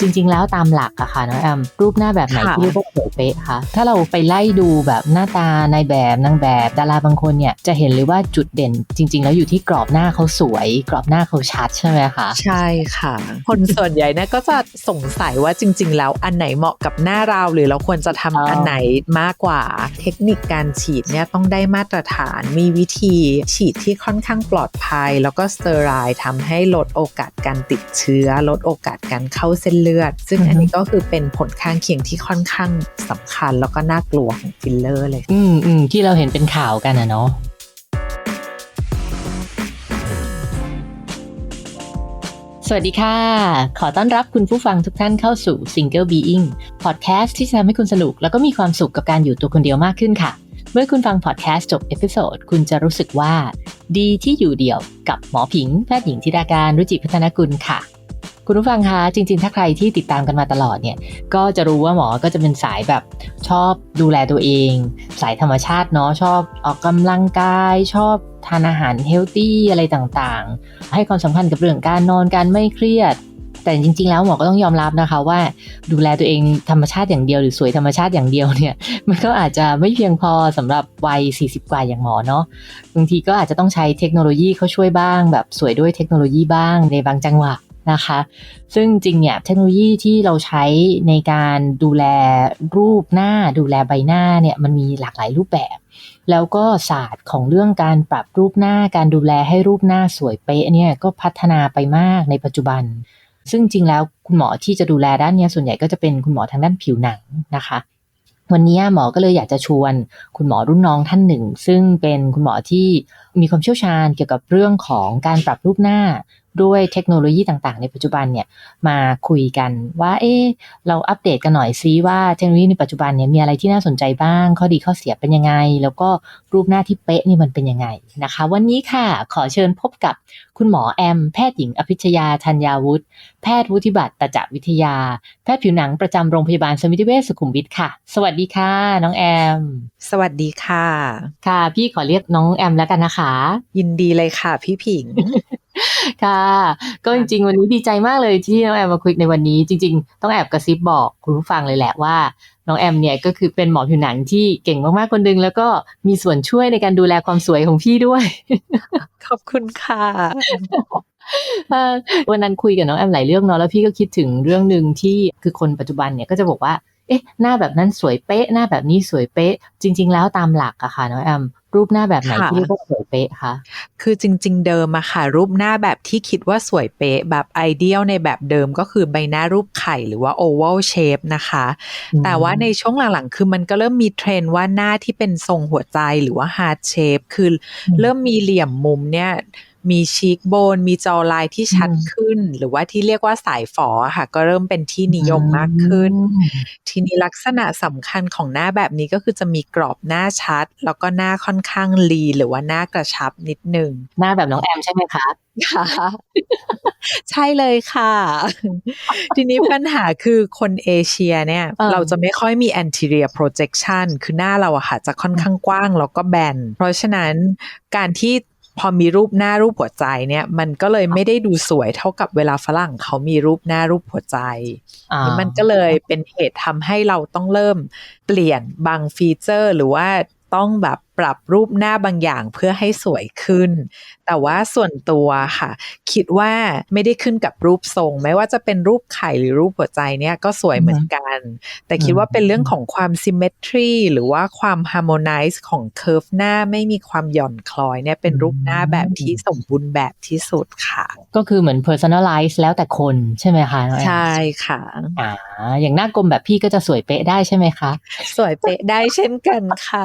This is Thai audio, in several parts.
จริง ๆ แล้วตามหลักอะค่ะน้องแอมรูปหน้าแบบไหนค่ะที่เรียกว่าสวยเป๊ะคะถ้าเราไปไล่ดูแบบหน้าตาในแบบนางแบบดาราบางคนเนี่ยจะเห็นเลยว่าจุดเด่น จริง ๆ แล้วอยู่ที่กรอบหน้าเขาสวย กรอบหน้าเขาชัดใช่ไหมคะใช่ค่ะ คนส่วนใหญ่เนี่ยก็จะสงสัยว่าจริง ๆ แล้วอันไหนเหมาะกับหน้าเราหรือเราควรจะทำอันไหนมากกว่าเทคนิคการฉีดเนี่ยต้องได้มาตรฐานมีวิธีฉีดที่ค่อนข้างปลอดภัย แล้วก็สเตอร์ไรด์ทำให้ลดโอกาสการติดเชื้อ ลดโอกาสการเข้าเส้นเลือดซึ่งอันนี้ก็คือเป็นผลข้างเคียงที่ค่อนข้างสำคัญแล้วก็น่ากลัวของฟิลเลอร์เลย อืมอืมที่เราเห็นเป็นข่าวกันอะเนาะสวัสดีค่ะ ขอต้อนรับคุณผู้ฟังทุกท่านเข้าสู่ Single Being Podcast ที่จะทำให้คุณสนุกแล้วก็มีความสุขกับการอยู่ตัวคนเดียวมากขึ้นค่ะ เมื่อคุณฟังพอดแคสต์จบเอพิโซดคุณจะรู้สึกว่า ดีที่อยู่เดี่ยวกับหมอผิง แพทย์หญิงธิดาการรุจิพัฒนกุลค่ะ คุณผู้ฟังคะจริง ๆ ถ้าใครที่ติดตามกันมาตลอดเนี่ยก็จะรู้ว่าหมอก็จะเป็นสายแบบชอบดูแลตัวเอง สายธรรมชาติเนาะชอบออกกำลังกาย ชอบทานอาหารเฮลตี้อะไรต่างๆ ให้ความสำคัญกับเรื่องการนอนการไม่เครียดแต่จริง ๆ แล้วหมอก็ต้องยอมรับนะคะว่าดูแลตัวเองธรรมชาติอย่างเดียวหรือสวยธรรมชาติอย่างเดียวเนี่ยมันก็อาจจะไม่เพียงพอสำหรับวัย 40 กว่าอย่างหมอเนาะบางทีก็อาจจะต้องใช้เทคโนโลยีเข้าช่วยบ้าง แบบสวยด้วยเทคโนโลยีบ้างในบางจังหวะ นะคะ ซึ่งจริงเนี่ยเทคโนโลยีที่เราใช้ในการดูแลรูปหน้าดูแลใบหน้าเนี่ยมันมีหลากหลายรูปแบบ แล้วก็ศาสตร์ของเรื่องการปรับรูปหน้าการดูแลให้รูปหน้าสวยเป๊ะเนี่ยก็พัฒนาไปมากในปัจจุบัน ซึ่งจริงแล้วคุณหมอที่จะดูแลด้านนี้ส่วนใหญ่ก็จะเป็นคุณหมอทางด้านผิวหนังนะคะวันนี้หมอก็เลยอยากจะชวน คุณหมอรุ่นน้องท่านหนึ่ง ซึ่งเป็นคุณหมอที่มีความเชี่ยวชาญเกี่ยวกับเรื่องของการปรับรูปหน้า ด้วยเทคโนโลยีต่างๆ ในปัจจุบันเนี่ยมาคุยกันว่า เอ๊ะเราอัปเดตกันหน่อยซิว่าเทคโนโลยีในปัจจุบันเนี่ยมีอะไรที่น่าสนใจบ้าง ข้อดีข้อเสียเป็นยังไง แล้วก็รูปหน้าที่เป๊ะนี่มันเป็นยังไงนะคะ วันนี้ค่ะขอเชิญพบกับคุณหมอแอม แพทย์หญิงอภิชยาธัญญาวุฒิแพทย์วุฒิบัตรตจวิทยา แพทย์ผิวหนังประจำโรงพยาบาลสมิติเวชสุขุมวิทค่ะ สวัสดีค่ะ น้องแอม สวัสดีค่ะ ค่ะ พี่ขอเรียกน้องแอมแล้วกันนะคะ ยินดีเลยค่ะ พี่ผิง ค่ะ ก็จริงๆ วันนี้ดีใจมากเลยที่น้องแอมมาคุยในวันนี้ จริง ๆ ต้องแอบกระซิบบอกคุณผู้ฟังเลยแหละว่าน้องแอมเนี่ยก็คือเป็นหมอผิวหนังที่เก่งมากๆคนหนึง แล้วก็มีส่วนช่วยในการดูแลความสวยของพี่ด้วย ขอบคุณค่ะเอ่อวันนั้นคุยกับน้องแอมหลายเรื่องเนาะแล้วพี่ก็คิดถึงเรื่องหนึ่งที่คือคนปัจจุบันเนี่ยก็จะบอกว่า เอ๊ะ หน้าแบบนั้นสวยเป๊ะ หน้าแบบนี้สวยเป๊ะ จริง ๆ แล้วตามหลักอะค่ะน้องแอมรูปหน้าแบบไหนค่ะที่เรียกว่าสวยเป๊ะคะคือจริง ๆ เดิมอะค่ะ รูปหน้าแบบที่คิดว่าสวยเป๊ะ แบบไอเดียลในแบบเดิมก็คือใบหน้ารูปไข่หรือว่า oval shape นะคะ แต่ว่าในช่วงหลังๆ คือมันก็เริ่มมีเทรนด์ว่าหน้าที่เป็นทรงหัวใจหรือว่า heart shape คืออมเริ่มมีเหลี่ยมมุมเนี่ย มีชีกโบน มีจอลายที่ชัดอืมขึ้น หรือว่าที่เรียกว่าสายฝออะค่ะ ก็เริ่มเป็นที่นิยมมากขึ้นอืมทีนี้ลักษณะสำคัญของหน้าแบบนี้ก็คือจะมีกรอบหน้าชัด แล้วก็หน้าค่อนข้างลีหรือว่าหน้ากระชับนิดนึง หน้าแบบน้องแอมใช่ไหมคะค่ะใช่เลยค่ะ ทีนี้ปัญหาคือคนเอเชียเนี่ยเออเราจะไม่ค่อยมี anterior projection คือหน้าเราอะค่ะ จะค่อนข้างกว้างแล้วก็แบน เพราะฉะนั้นการที่ พอมีรูปหน้ารูปหัวใจเนี่ย มันก็เลยไม่ได้ดูสวยเท่ากับเวลาฝรั่งเขามีรูปหน้ารูปหัวใจอ่านี่มันก็เลยเป็นเหตุทำให้เราต้องเริ่มเปลี่ยนบางฟีเจอร์หรือว่าต้องแบบ ปรับรูปหน้าบางอย่างเพื่อให้สวยขึ้น แต่ว่าส่วนตัวค่ะ คิดว่าไม่ได้ขึ้นกับรูปทรง ไม่ว่าจะเป็นรูปไข่หรือรูปหัวใจเนี่ยก็สวยเหมือนกัน แต่คิดว่าเป็นเรื่องของความ symmetry หรือว่าความ harmonize ของ curve หน้าไม่มีความหย่อนคล้อยเนี่ยเป็นรูปหน้าแบบที่สมบูรณ์แบบที่สุดค่ะ ก็คือเหมือน personalize แล้วแต่คนใช่ไหมคะน้องแอมใช่ค่ะอ่าอย่างหน้ากลมแบบพี่ก็จะสวยเป๊ะได้ใช่ไหมคะ สวยเป๊ะได้เช่นกันค่ะ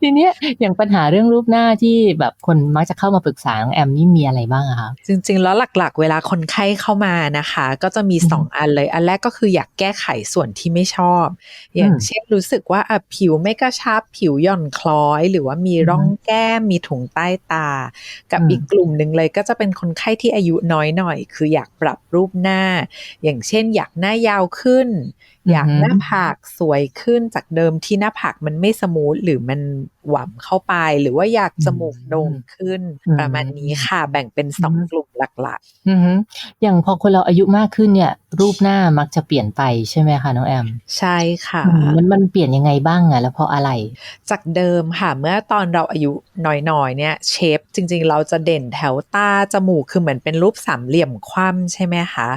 ทีเนี้ยอย่างปัญหาเรื่องรูปหน้าที่แบบคนมักจะเข้ามาปรึกษาน้องแอมนี่มีอะไรบ้างอะคะจริง ๆ แล้วหลักๆ เวลาคนไข้เข้ามานะคะ ก็จะมีอืมสองอันเลย อันแรกก็คืออยากแก้ไขส่วนที่ไม่ชอบ อย่างอืมเช่นรู้สึกว่าอะผิวไม่กระชับผิวหย่อนคล้อย หรือว่ามีอืมร่องแก้มมีถุงใต้ตา กับอืมอีกกลุ่มหนึ่งเลยก็จะเป็นคนไข้ที่อายุน้อยหน่อย คืออยากปรับรูปหน้า อย่างเช่น อยากหน้ายาวขึ้น อยากหน้าผากสวยขึ้นจากเดิมที่หน้าผากมันไม่สมูทหรือมันหว่ำเข้าไป หรือว่าอยากจมูกโด่งขึ้นอืมประมาณนี้ค่ะ แบ่งเป็นสองอืมกลุ่มหลักอือฮึอย่างพอคนเราอายุมากขึ้นเนี่ยรูปหน้ามักจะเปลี่ยนไปใช่ไหมคะน้องแอมๆใช่ค่ะอืมมันมันเปลี่ยนยังไงบ้างอะแล้วเพราะอะไร จากเดิมค่ะ เมื่อตอนเราอายุน้อยๆเนี่ยเชฟจริง ๆ เราจะเด่นแถวตาจมูกคือเหมือนเป็นรูปสามเหลี่ยมคว่ำใช่ไหมคะ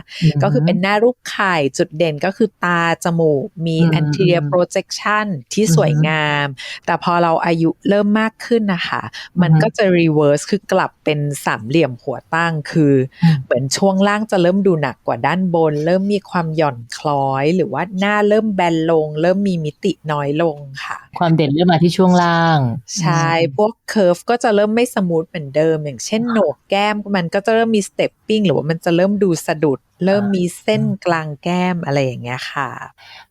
ก็คือเป็นหน้ารูปไข่จุดเด่นก็คือตาจมูกมีอืม anterior projection ที่สวยงาม แต่พอเราอายุเริ่มมากขึ้นนะคะ มันอือฮึก็จะ reverse คือกลับเป็นสามเหลี่ยมหัวตั้งคืออมเหมือนช่วงล่างจะเริ่มดูหนักกว่าด้านบนเริ่มมีความหย่อนคล้อย หรือว่าหน้าเริ่มแบนลง เริ่มมีมิติน้อยลงค่ะความเด่นเริ่มมาที่ช่วงล่าง ใช่ พวกเคอร์ฟก็จะเริ่มไม่สมูทเหมือนเดิม อย่างเช่นโหนกแก้มมันก็จะเริ่มมีสเตปปิ้งหรือว่ามันจะเริ่มดูสะดุด เริ่มมีเส้นกลางแก้มอะไรอย่างเงี้ยค่ะ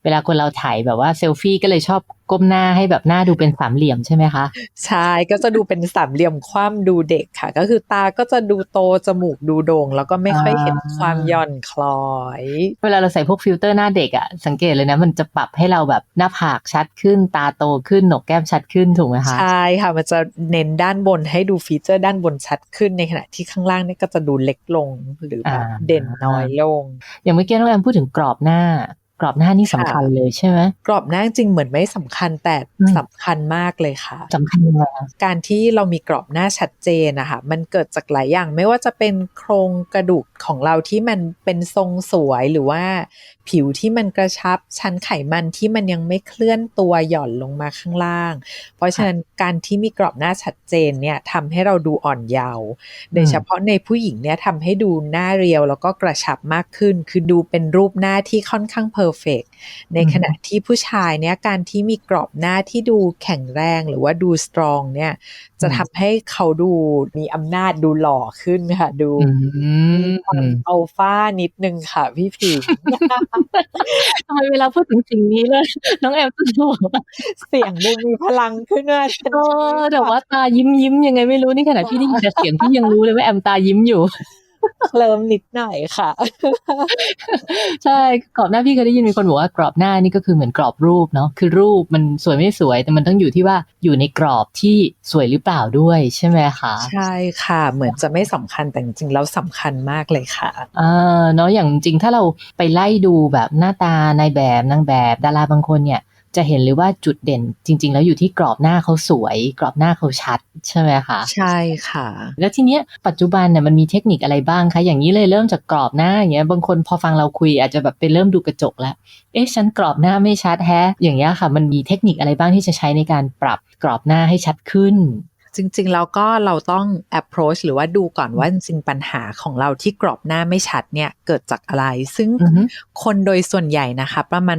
เวลาคนเราถ่ายแบบว่าเซลฟี่ก็เลยชอบก้มหน้าให้แบบหน้าดูเป็นสามเหลี่ยมใช่ไหมคะ ใช่ก็จะดูเป็นสามเหลี่ยมคว่ำดูเด็กค่ะ ก็คือตาก็จะดูโตจมูกดูโด่ง แล้วก็ไม่ค่อยเห็นอ่าความหย่อนคล้อย เวลาเราใส่พวกฟิลเตอร์หน้าเด็กอะสังเกตเลยนะมันจะปรับให้เราแบบหน้าผากชัดขึ้นตาโตขึ้นหนกแก้มชัดขึ้นถูกไหมคะ ใช่ค่ะ มันจะเน้นด้านบนให้ดูฟีเจอร์ด้านบนชัดขึ้นในขณะที่ข้างล่างเนี่ยก็จะดูเล็กลงหรือแบบอ่าเด่นน้อยลง อย่างเมื่อกี้น้องแอมพูดถึงกรอบหน้า กรอบหน้านี่สำคัญเลยใช่ไหมกรอบหน้าจริงเหมือนไม่สำคัญแต่อืมสำคัญมากเลยค่ะสำคัญยังไงคะการที่เรามีกรอบหน้าชัดเจนนะคะมันเกิดจากหลายอย่างไม่ว่าจะเป็นโครงกระดูกของเราที่มันเป็นทรงสวยหรือว่า ผิวที่มันกระชับชั้นไขมันที่มันยังไม่เคลื่อนตัวหย่อนลงมาข้างล่าง เพราะฉะนั้นการที่มีกรอบหน้าชัดเจนเนี่ยทำให้เราดูอ่อนเยาว์โดยเฉพาะในผู้หญิงเนี่ยทำให้ดูหน้าเรียวแล้วก็กระชับมากขึ้น คือดูเป็นรูปหน้าที่ค่อนข้างเพอร์เฟกในขณะที่ผู้ชายเนี่ยการที่มีกรอบหน้าที่ดูแข็งแรงหรือว่าดูสตรองเนี่ยจะทำให้เขาดูมีอำนาจดูหล่อขึ้นค่ะ ดูอืมีมความอัลฟานิดนึงค่ะพี่ผิงทำไมเวลาพูดถึงสิ่งนี้เลยน้องแอมต้องบอกว่าเสียงดูมีพลังขึ้นมาทันเอทีอแต่ว่าตายิ้มยิ้มยังไงไม่รู้นี่ขนาดพี่ได้ยินแต่เสียงพี่ยังรู้เลยว่าแอมตายิ้มอยู่ เคลิมนิดหน่อยค่ะ ใช่กรอบหน้าพี่เคยได้ยินมีคนบอกว่ากรอบหน้านี่ก็คือเหมือนกรอบรูปเนาะคือรูปมันสวยไม่สวย แต่มันต้องอยู่ที่ว่าอยู่ในกรอบที่สวยหรือเปล่าด้วยใช่ไหมคะใช่ค่ะเหมือนจะไม่สำคัญแต่จริงๆแล้วสำคัญมากเลยค่ะอ่าเนาะอย่างจริงถ้าเราไปไล่ดูแบบหน้าตาในแบบนางแบบดาราบางคนเนี่ย จะเห็นเลยว่าจุดเด่นจริง ๆ แล้วอยู่ที่กรอบหน้าเขาสวย กรอบหน้าเขาชัดใช่ไหมคะ ใช่ค่ะ แล้วทีเนี้ยปัจจุบันเนี่ยมันมีเทคนิคอะไรบ้างคะอย่างนี้เลยเริ่มจากกรอบหน้าอย่างเงี้ยบางคนพอฟังเราคุยอาจจะแบบไปเริ่มดูกระจกแล้วเอ๊ะฉันกรอบหน้าไม่ชัดแฮะอย่างเงี้ยค่ะ มันมีเทคนิคอะไรบ้างที่จะใช้ในการปรับกรอบหน้าให้ชัดขึ้น จริงๆแล้วก็เราต้อง approach หรือว่าดูก่อนว่าจริงๆปัญหาของเราที่กรอบหน้าไม่ชัดเนี่ยเกิดจากอะไร ซึ่งอือฮึคนโดยส่วนใหญ่นะคะ ประมาณ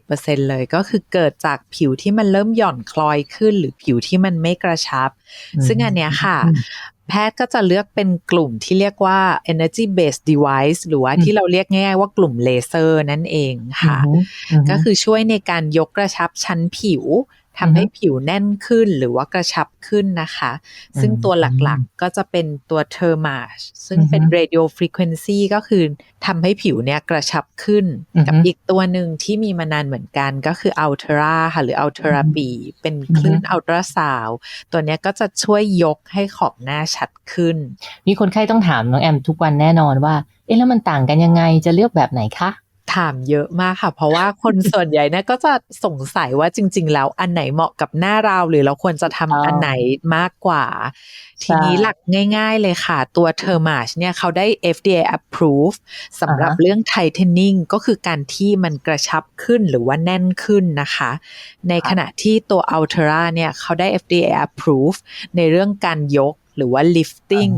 80%เลยก็คือเกิดจากผิวที่มันเริ่มหย่อนคล้อยขึ้น หรือผิวที่มันไม่กระชับ ซึ่งอันเนี้ยค่ะอืมแพทย์ก็จะเลือกเป็นกลุ่มที่เรียกว่า energy based device หรือว่าอืมที่เราเรียกง่ายๆว่ากลุ่มเลเซอร์นั่นเองค่ะอือฮึอือฮึก็คือช่วยในการยกกระชับชั้นผิว ทำให้อือฮึผิวแน่นขึ้นหรือว่ากระชับขึ้นนะคะ ซึ่งตัวหลักๆก็จะเป็นตัวเทอร์มาชซึ่งเป็นอือฮึ radio frequency ก็คือทำให้ผิวเนี่ยกระชับขึ้นอือฮึกับอีกตัวหนึ่งที่มีมานานเหมือนกันก็คือ Ultra ค่ะหรือ Ultra B เป็นคลื่นอือฮึอัลตราซาวตัวเนี้ยก็จะช่วยยกให้ขอบหน้าชัดขึ้น มีคนไข้ต้องถามน้องแอมทุกวันแน่นอนว่า เอ๊ะแล้วมันต่างกันยังไงจะเลือกแบบไหนคะ ถามเยอะมากค่ะ เพราะว่าคนส่วนใหญ่เนี่ยก็จะสงสัยว่าจริง ๆ แล้วอันไหนเหมาะกับหน้าเราหรือเราควรจะอ๋อทำอันไหนมากกว่าใช่ทีนี้หลักง่ายๆเลยค่ะ ตัว t e r m a g เนี่ยเขาได้ FDA approve สำหรับอ่าฮะเรื่อง tightening ก็คือการที่มันกระชับขึ้นหรือว่าแน่นขึ้นนะคะ ในขณะที่ตัว Ultra เนี่ยเขาได้ FDA approve ในเรื่องการยก หรือว่า lifting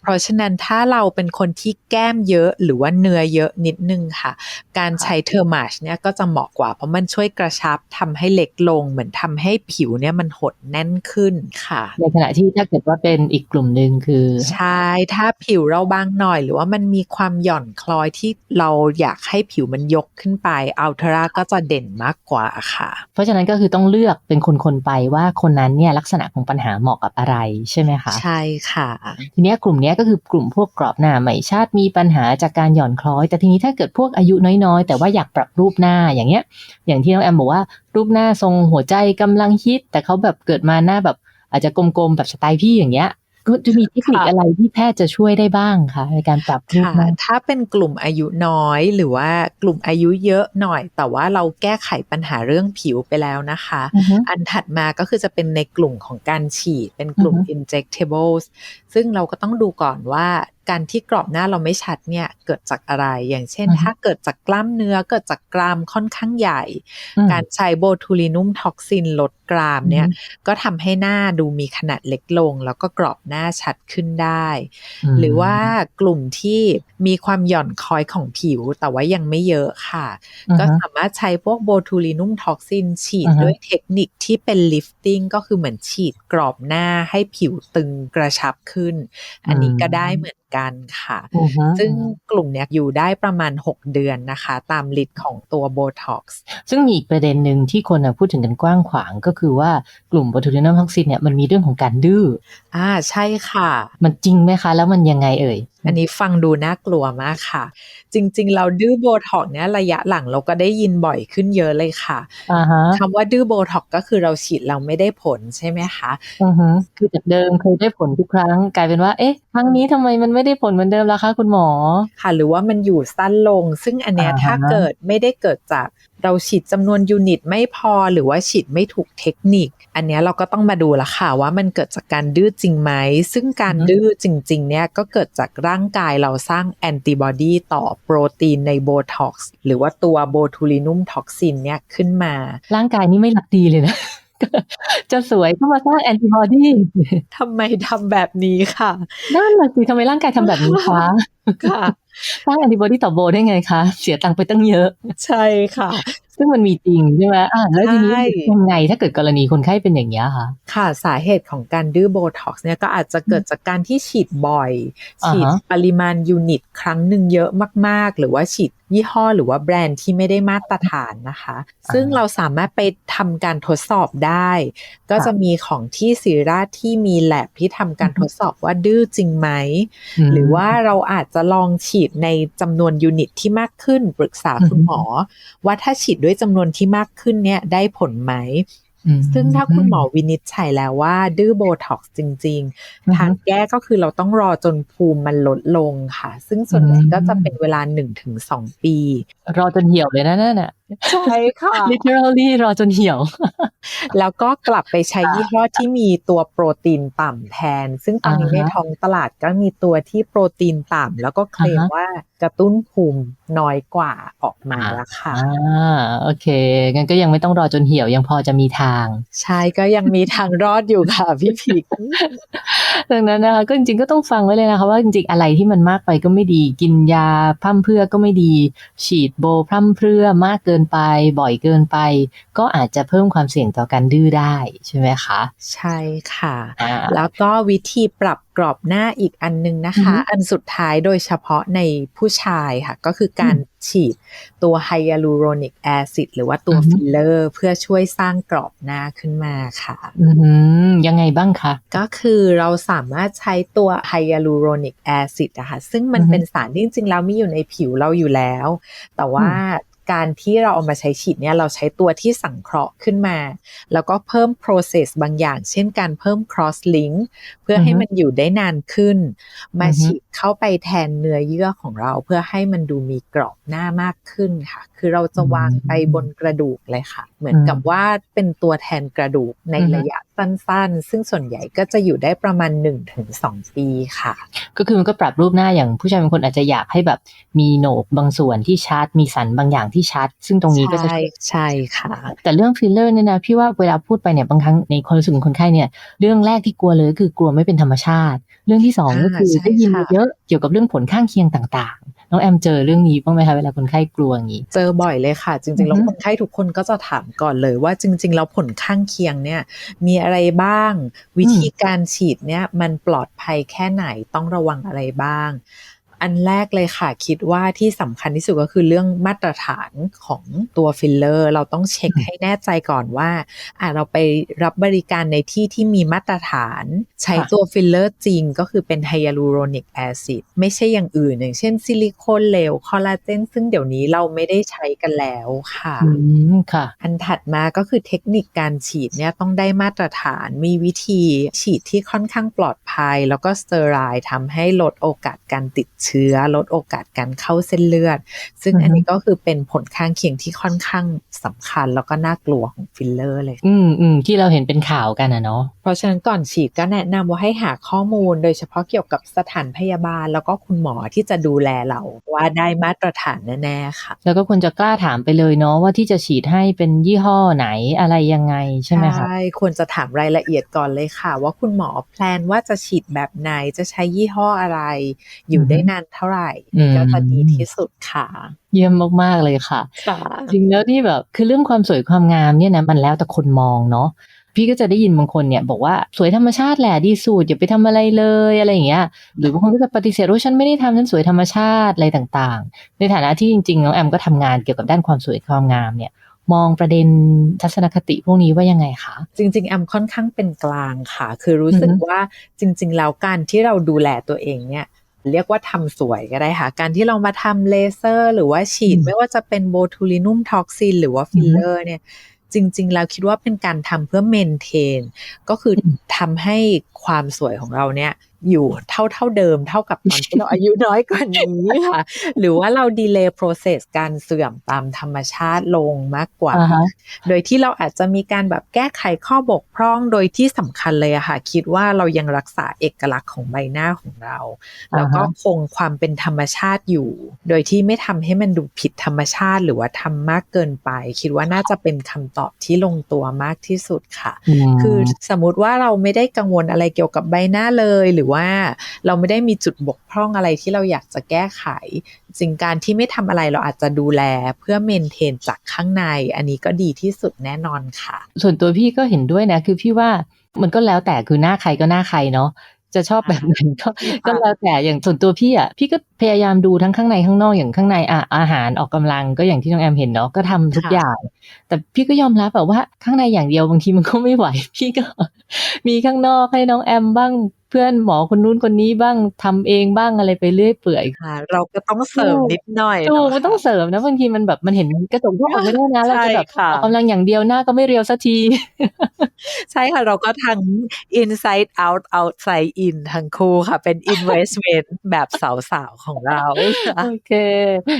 เพราะฉะนั้นถ้าเราเป็นคนที่แก้มเยอะหรือว่าเนื้อเยอะนิดนึงค่ะ การใช้เทอร์มาชเนี่ยก็จะเหมาะกว่า เพราะมันช่วยกระชับทำให้เล็กลง เหมือนทำให้ผิวเนี่ยมันหดแน่นขึ้นค่ะ ในขณะที่ถ้าเกิดว่าเป็นอีกกลุ่มหนึ่งคือ ใช่ ถ้าผิวเราบางหน่อย หรือว่ามันมีความหย่อนคล้อยที่เราอยากให้ผิวมันยกขึ้นไปอัลเทราก็จะเด่นมากกว่าค่ะ เพราะฉะนั้นก็คือต้องเลือกเป็นคนๆไปว่าคนนั้นเนี่ยลักษณะของปัญหาเหมาะกับอะไรใช่ไหมคะ ใช่ค่ะ ทีเนี้ยกลุ่มเนี้ยก็คือกลุ่มพวกกรอบหน้าไม่ชาติมีปัญหาจากการหย่อนคล้อย แต่ทีนี้ถ้าเกิดพวกอายุน้อยๆ แต่ว่าอยากปรับรูปหน้าอย่างเงี้ย อย่างที่น้องแอมบอกว่ารูปหน้าทรงหัวใจกำลังฮิต แต่เขาแบบเกิดมาหน้าแบบอาจจะกลมๆแบบสไตล์พี่อย่างเงี้ย ก็จะมีเทคนิคค่ะอะไรที่แพทย์จะช่วยได้บ้างคะในการปรับรูปค่ะหน้าถ้าเป็นกลุ่มอายุน้อยหรือว่ากลุ่มอายุเยอะหน่อย แต่ว่าเราแก้ไขปัญหาเรื่องผิวไปแล้วนะคะอือฮึอันถัดมาก็คือจะเป็นในกลุ่มของการฉีดเป็นกลุ่มอือฮึ injectables ซึ่งเราก็ต้องดูก่อนว่าการที่กรอบหน้าเราไม่ชัดเนี่ยเกิดจากอะไร อย่างเช่น ถ้าเกิดจากกล้ามเนื้อเกิดจากกรามค่อนข้างใหญ่อืมการใช้โบทูลินุมท็อกซินลดกรามเนี่ยก็ทำให้หน้าดูมีขนาดเล็กลง แล้วก็กรอบหน้าชัดขึ้นได้มหรือว่ากลุ่มที่มีความหย่อนคอยของผิว แต่ว่ายังไม่เยอะค่ะอือฮึก็สามารถใช้พวกโบทูลินุมท็อกซินฉีดอือฮึด้วยเทคนิคที่เป็นลิฟติ้งก็คือเหมือนฉีดกรอบหน้าให้ผิวตึงกระชับขึ้นอันนี้ก็ได้เหมือน กันค่ะอือฮึซึ่งกลุ่มเนี้ยอยู่ได้ประมาณ 6 เดือนนะคะ ตามฤทธิ์ของตัวโบท็อกซ์ซึ่งมีอีกประเด็นหนึ่งที่คนน่ะพูดถึงกันกว้างขวางก็คือว่ากลุ่มบ o ทูลินัมท็อกซินเนี่ยมันมีเรื่องของการดื้ออ่าใช่ค่ะ มันจริงไหมคะ แล้วมันยังไงเอ่ยอันนี้ฟังดูน่ากลัวมากค่ะ จริง ๆ เราดื้อโบท็อกซ์เนี่ยระยะหลังเราก็ได้ยินบ่อยขึ้นเยอะเลยค่ะอ่าฮะคำว่าดื้อโบท็อกซ์ก็คือเราฉีดเราไม่ได้ผลใช่ไหมคะอือฮึคือจากเดิมเคยได้ผลทุกครั้ง กลายเป็นว่า เอ๊ะ ครั้งนี้ทำไมมันไม่ได้ผลเหมือนเดิมล่ะคะคุณหมอ ค่ะ หรือว่ามันอยู่สั้นลง ซึ่งอันเนี้ยอ่าฮะถ้าเกิดไม่ได้เกิดจากเราฉีดจำนวนยูนิตไม่พอหรือว่าฉีดไม่ถูกเทคนิค อันเนี้ยเราก็ต้องมาดูละค่ะว่ามันเกิดจากการดื้อจริงไหม ซึ่งการดื้อจริง ๆ เนี่ยก็เกิดจากร่างกายเราสร้างแอนติบอดีต่อโปรตีนในโบท็อกซ์หรือว่าตัวโบทูลินุมท็อกซินเนี่ยขึ้นมา ร่างกายนี่ไม่รักดีเลยนะ จะสวยก็มาสร้างแอนติบอดีทำไมทำแบบนี้ค่ะ นั่นแหละสิทำไมร่างกายทำแบบนี้คะค่ะสร้างแอนติบอดีต่อโบได้ไงคะ เสียตังค์ไปตั้งเยอะ ใช่ค่ะ ซึ่งมันมีจริงใช่ไหมอ่าแล้วทีนี้ใช่ยังไงถ้าเกิดกรณีคนไข้เป็นอย่างนี้ยค่ะ ค่ะสาเหตุของการดื้อโบท็อกซ์เนี่ยก็อาจจะเกิดจากการที่ฉีดบ่อยอ่าฮะฉีดปริมาณยูนิตครั้งหนึ่งเยอะมาก ๆ หรือว่าฉีดยี่ห้อหรือว่าแบรนด์ที่ไม่ได้มาตรฐานนะคะ ซึ่งเราสามารถไปทำการทดสอบได้ ก็จะมีของที่ศิริราชที่มีแลบที่ทำการทดสอบว่าดื้อจริงไหมมหรือว่าเราอาจจะลองฉีดในจำนวนยูนิตที่มากขึ้นปรึกษาคุณหมอ ว่าถ้าฉีดด้วยจำนวนที่มากขึ้นเนี่ยได้ผลไหมอืมซึ่งถ้าคุณหมอวินิจฉัยแล้วว่า ดื้อโบท็อกซ์จริงอือฮึๆทางแก้ก็คือเราต้องรอจนภูมิมันลดลงค่ะ ซึ่งส่วนใหญ่อืมก็จะเป็นเวลา1-2ปี รอจนเหี่ยวเลยนะนั่นน่ะใช่ค่ะ literally รอจนเหี่ยว แล้วก็กลับไปใช้ยี่ห้อที่มีตัวโปรตีนต่ำแทน ซึ่งตอนนี้อ่าฮะในท้องตลาดก็มีตัวที่โปรตีนต่ำแล้วก็เคลมอ่าฮะว่ากระตุ้นภูมิน้อยกว่าออกมาแล้วค่ะอ่าโอเค งั้นก็ยังไม่ต้องรอจนเหี่ยวยังพอจะมีทาง ใช่ก็ยังมีทางรอดอยู่ค่ะพี่ผิกดังนั้นนะคะก็จริงๆก็ต้องฟังไว้เลยนะคะว่าจริงๆอะไรที่มันมากไปก็ไม่ดี กินยาพร่ำเพรื่อก็ไม่ดี ฉีดโบพร่ำเพรื่อมากเกินไป บ่อยเกินไป ก็อาจจะเพิ่มความเสี่ยงต่อการดื้อได้ใช่ไหมคะ ใช่ค่ะอ่าแล้วก็วิธีปรับกรอบหน้าอีกอันนึงนะคะอือฮึอันสุดท้ายโดยเฉพาะในผู้ชายค่ะ ก็คือการฉีดตัวไฮยาลูโรนิกแอซิดหรือว่าตัวอือฮึฟิลเลอร์เพื่อช่วยสร้างกรอบหน้าขึ้นมาค่ะอืมยังไงบ้างคะก็คือเราสามารถใช้ตัวไฮยาลูโรนิกแอซิดนะคะซึ่งมันอือฮึเป็นสารที่จริงๆแล้วมีอยู่ในผิวเราอยู่แล้ว แต่ว่าการที่เราเอามาใช้ฉีดเนี่ยเราใช้ตัวที่สังเคราะห์ขึ้นมา แล้วก็เพิ่ม process บางอย่าง เช่นการเพิ่ม cross link เพื่อให้อือฮึมันอยู่ได้นานขึ้น มาอือฮึฉีด เข้าไปแทนเนื้อเยื่อของเราเพื่อให้มันดูมีกรอบหน้ามากขึ้นค่ะ คือเราจะวางไปบนกระดูกเลยค่ะ เหมือนกับว่าเป็นตัวแทนกระดูกในอือฮึระยะสั้นๆ ซึ่งส่วนใหญ่ก็จะอยู่ได้ประมาณ 1-2 ปีค่ะ ก็คือมันก็ปรับรูปหน้าอย่างผู้ชายบางคนอาจจะอยากให้แบบมีโหนกบางส่วนที่ชัด มีสันบางอย่างที่ชัด ซึ่งตรงนี้ก็จะใช่ใช่ค่ะ แต่เรื่องฟิลเลอร์เนี่ยนะพี่ว่าเวลาพูดไปเนี่ยบางครั้งในความรู้สึกของคนไข้เนี่ยเรื่องแรกที่กลัวเลยคือกลัวไม่เป็นธรรมชาติเรื่องที่สองก็คือใช่ได้ยินค่ะเยอะเกี่ยวกับเรื่องผลข้างเคียงต่างๆ น้องแอมเจอเรื่องนี้บ้างไหมคะเวลาคนไข้กลัวอย่างนี้ เจอบ่อยเลยค่ะ จริงๆแล้วอือฮึคนไข้ทุกคนก็จะถามก่อนเลยว่าจริง ๆ แล้วผลข้างเคียงเนี่ย มีอะไรบ้าง วิธีการฉีดเนี่ยมันปลอดภัยแค่ไหนต้องระวังอะไรบ้าง อันแรกเลยค่ะ คิดว่าที่สำคัญที่สุดก็คือเรื่องมาตรฐานของตัวฟิลเลอร์ เราต้องเช็คอืมให้แน่ใจก่อนว่าอะเราไปรับบริการในที่ที่มีมาตรฐาน ใช้ตัวฟิลเลอร์จริงก็คือเป็นไฮยาลูโรนิกแอซิดไม่ใช่อย่างอื่น อย่างเช่นซิลิโคนเหลวคอลลาเจนซึ่งเดี๋ยวนี้เราไม่ได้ใช้กันแล้วค่ะอืมค่ะ อันถัดมาก็คือเทคนิคการฉีดเนี่ยต้องได้มาตรฐานมีวิธีฉีดที่ค่อนข้างปลอดภัย แล้วก็สเตอร์ไรล์ทำให้ลดโอกาสการติดเชื้อลดโอกาสการเข้าเส้นเลือด ซึ่งอือฮึอันนี้ก็คือเป็นผลข้างเคียงที่ค่อนข้างสำคัญแล้วก็น่ากลัวของฟิลเลอร์เลย อืมอืมที่เราเห็นเป็นข่าวกันอะเนาะ เพราะฉะนั้นก่อนฉีดก็แนะนำว่าให้หาข้อมูล โดยเฉพาะเกี่ยวกับสถานพยาบาล แล้วก็คุณหมอที่จะดูแลเราว่าได้มาตรฐานแน่ๆค่ะ แล้วก็ควรจะกล้าถามไปเลยเนาะว่าที่จะฉีดให้เป็นยี่ห้อไหนอะไรยังไงใช่ไหมคะใช่ควรจะถามรายละเอียดก่อนเลยค่ะ ว่าคุณหมอแพลนว่าจะฉีดแบบไหนจะใช้ยี่ห้ออะไร อยู่ได้นานเท่าไหร่อืมก็จะดีที่สุดค่ะเยี่ยมมาก ๆ เลยค่ะค่ะ จริงแล้วที่แบบคือเรื่องความสวยความงามเนี่ยนะมันแล้วแต่คนมองเนาะ พี่ก็จะได้ยินบางคนเนี่ยบอกว่าสวยธรรมชาติแหละดีสุดอย่าไปทำอะไรเลยอะไรอย่างเงี้ยหรือบางคนก็จะปฏิเสธว่าฉันไม่ได้ทำฉันสวยธรรมชาติอะไรต่างๆ ในฐานะที่จริงๆน้องแอมก็ทำงานเกี่ยวกับด้านความสวยความงามเนี่ยมองประเด็นทัศนคติพวกนี้ว่ายังไงคะ จริง ๆ แอมค่อนข้างเป็นกลางค่ะ คือรู้สึกอือฮึว่าจริง ๆ แล้วการที่เราดูแลตัวเองเนี่ยเรียกว่าทำสวยก็ได้ค่ะ การที่เรามาทำเลเซอร์ หรือว่าฉีดอืมไม่ว่าจะเป็นโบทูลินุมท็อกซินหรือว่าฟิลเลอร์เนี่ย จริง ๆ แล้วคิดว่าเป็นการทำเพื่อเมนเทน ก็คืออมทำให้ ความสวยของเราเนี่ยอยู่เท่าเท่าเดิมเท่ากับตอนที่เราอายุน้อยกว่านี้ค่ะ หรือว่าเราดีเลย์ process การเสื่อมตามธรรมชาติลงมากกว่าอ่าฮะโดยที่เราอาจจะมีการแบบแก้ไขข้อบกพร่องโดยที่สำคัญเลยอะค่ะ คิดว่าเรายังรักษาเอกลักษณ์ของใบหน้าของเรา แล้วก็อ่าฮะคงความเป็นธรรมชาติอยู่ โดยที่ไม่ทำให้มันดูผิดธรรมชาติหรือว่าทำมากเกินไป คิดว่าน่าจะเป็นคำตอบที่ลงตัวมากที่สุดค่ะมคือสมมติว่าเราไม่ได้กังวลอะไรเกี่ยวกับใบหน้าเลย หรือว่าเราไม่ได้มีจุดบกพร่องอะไรที่เราอยากจะแก้ไขสิ่งการที่ไม่ทำอะไรเราอาจจะดูแลเพื่อเมนเทนจากข้างใน อันนี้ก็ดีที่สุดแน่นอนค่ะ ส่วนตัวพี่ก็เห็นด้วยนะ คือพี่ว่ามันก็แล้วแต่คือหน้าใครก็หน้าใครเนาะจะชอบแบบนั้นก็ก็แล้วแต่อย่างส่วนตัวพี่อะพี่ก็พยายามดูทั้งข้างในข้างนอกอย่างข้างในอะอาหารออกกำลังก็อย่างที่น้องแอมเห็นเนาะก็ทำทุกค่ะอย่าง แต่พี่ก็ยอมรับแบบว่าข้างในอย่างเดียวบางทีมันก็ไม่ไหว พี่ก็ มีข้างนอกให้น้องแอมบ้างเพื่อนหมอคนนู้นคนนี้บ้างทำเองบ้างอะไรไปเรื่อยเปื่อยค่ะ เราก็ต้องเสริมนิดหน่อยถูกเะมันต้องเสริมนะบางทีมันแบบมันเห็นกระจกทั่วไปไม่ได้นะเราจะแบบใช่ค่ะออกกำลังอย่างเดียวหน้าก็ไม่เรียวสักที ใช่ค่ะ เราก็ทั้ง inside out outside in ทั้งคู่ค่ะ เป็น investment แบบสาวๆของเราค่ะโอเค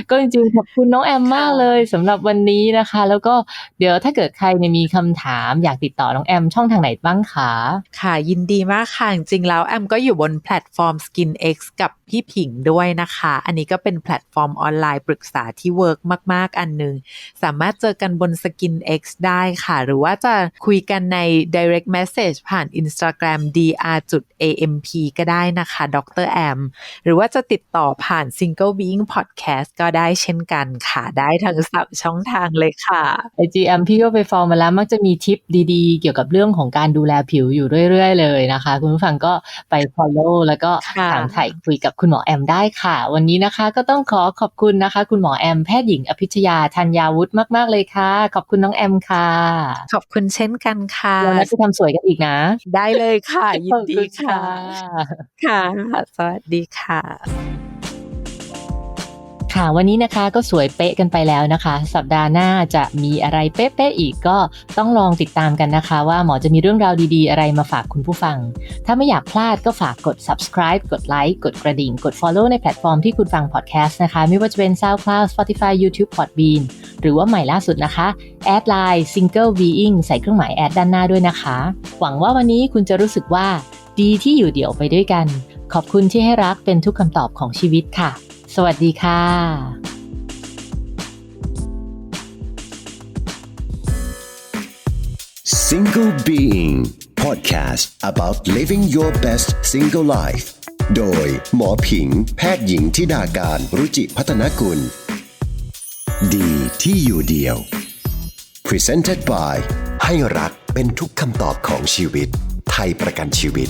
ก็จริงๆขอบคุณน้องแอมมากค่ะเลยสำหรับวันนี้นะคะ แล้วก็เดี๋ยวถ้าเกิดใครเนี่ยมีคำถามอยากติดต่อน้องแอมช่องทางไหนบ้างคะค่ะยินดีมากค่ะ จริงๆแล้วแอมก็อยู่บนแพลตฟอร์ม Skin X กับพี่ผิงด้วยนะคะ อันนี้ก็เป็นแพลตฟอร์มออนไลน์ปรึกษาที่เวิร์กมากๆ อันหนึงสามารถเจอกันบน Skin X ได้ค่ะ หรือว่าจะคุยกันใน direct message ผ่าน Instagram dr.amp ก็ได้นะคะ ดรแอม หรือว่าจะติดต่อผ่าน Single Being Podcast ก็ได้เช่นกันค่ะ ได้ทั้งสามช่องทางเลยค่ะไอจีแอมพี่ก็ไปฟอลมาแล้วมักจะมีทิปดีๆ เกี่ยวกับเรื่องของการดูแลผิวอยู่เรื่อยๆ เลยนะคะ คุณผู้ฟังก็ไป follow แล้วก็ค่ะถามถ่ายคุยกับคุณหมอแอมได้ค่ะ วันนี้นะคะก็ต้องขอขอบคุณนะคะ คุณหมอแอมแพทย์หญิงอภิชยาธัญญาวุฒิมากๆเลยค่ะ ขอบคุณน้องแอมค่ะ ขอบคุณเช่นกันค่ะเรานัดไปทำสวยกันอีกนะ ได้เลยค่ะ ยินดีขอบณค่ะ ค่ะ สวัสดีค่ะ ค่ะวันนี้นะคะก็สวยเป๊ะกันไปแล้วนะคะ สัปดาห์หน้าจะมีอะไรเป๊ะๆอีกก็ต้องลองติดตามกันนะคะ ว่าหมอจะมีเรื่องราวดีๆ อะไรมาฝากคุณผู้ฟัง ถ้าไม่อยากพลาดก็ฝากกด subscribe กดไลค์กดกระดิ่ง กด follow ในแพลตฟอร์มที่คุณฟัง podcast นะคะ ไม่ว่าจะเป็น SoundCloud Spotify YouTube Podbean หรือว่าใหม่ล่าสุดนะคะแอดไลน์ Single Being ใส่เครื่องหมายแอดด้านหน้าด้วยนะคะ หวังว่าวันนี้คุณจะรู้สึกว่าดีที่อยู่เดี่ยวไปด้วยกัน ขอบคุณที่ให้รักเป็นทุกคำตอบของชีวิตค่ะ สวัสดีค่ะ Single Being Podcast about living your best single life โดยหมอผิง แพทย์หญิงทิดาการรุจิพัฒนกุล ดีที่อยู่เดียว Presented by ให้รักเป็นทุกคำตอบของชีวิต ไทยประกันชีวิต